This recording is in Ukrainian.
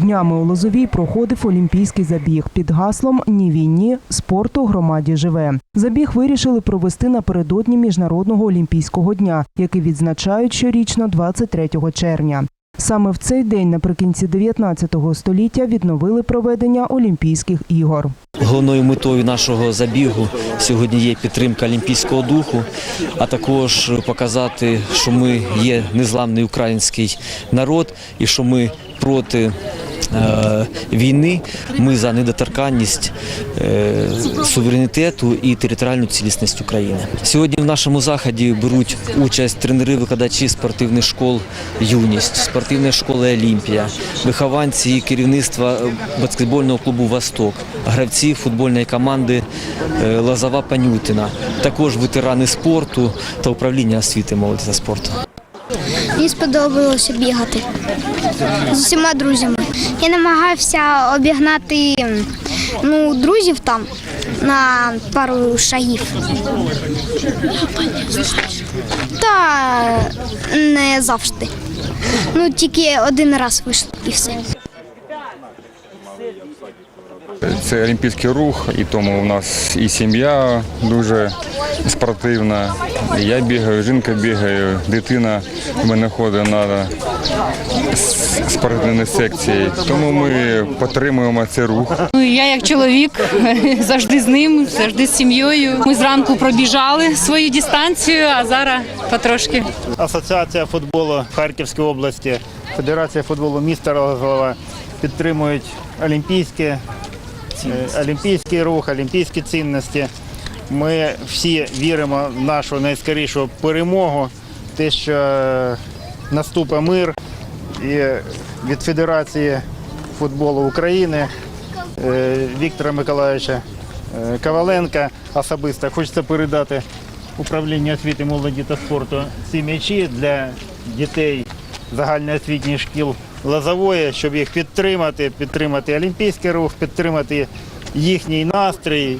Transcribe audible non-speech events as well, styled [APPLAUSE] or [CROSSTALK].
Днями у Лозовій проходив олімпійський забіг під гаслом Ні війні, спорту громаді живе. Забіг вирішили провести напередодні Міжнародного олімпійського дня, який відзначають щорічно 23 червня. Саме в цей день, наприкінці 19 століття, відновили проведення Олімпійських ігор. Головною метою нашого забігу сьогодні є підтримка олімпійського духу, а також показати, що ми є незламний український народ і що ми проти війни, ми за недоторканність е, суверенітету і територіальну цілісність України. Сьогодні в нашому заході беруть участь тренери, викладачі спортивних школ Юність, спортивної школи Олімпія, вихованці і керівництва баскетбольного клубу Восток, гравці футбольної команди е, Лозова Панютина, також ветерани спорту та управління освіти молоді та спорту. Мені сподобалося бігати з усіма друзями. Я намагався обігнати ну, друзів там на пару шагів. Та не завжди. Ну, тільки один раз вийшло і все. Це олімпійський рух, і тому у нас і сім'я дуже спортивна. І я бігаю, жінка бігає, дитина в мене ходить на спортивні секції. Тому ми підтримуємо цей рух. Ну, я як чоловік [LAUGHS] завжди з ним, завжди з сім'єю. Ми зранку пробіжали свою дистанцію, а зараз потрошки. Асоціація футболу Харківської області, Федерація футболу міста Рогова підтримують олімпійські, е, олімпійський рух, олімпійські цінності. Ми всі віримо в нашу найскорішу перемогу, те, що наступить мир і від Федерації футболу України е, Віктора Миколаївича е, Коваленка особисто. Хочеться передати управлінню освіти, молоді та спорту ці м'ячі для дітей загальноосвітніх шкіл Лозової, щоб їх підтримати, підтримати олімпійський рух, підтримати їхній настрій.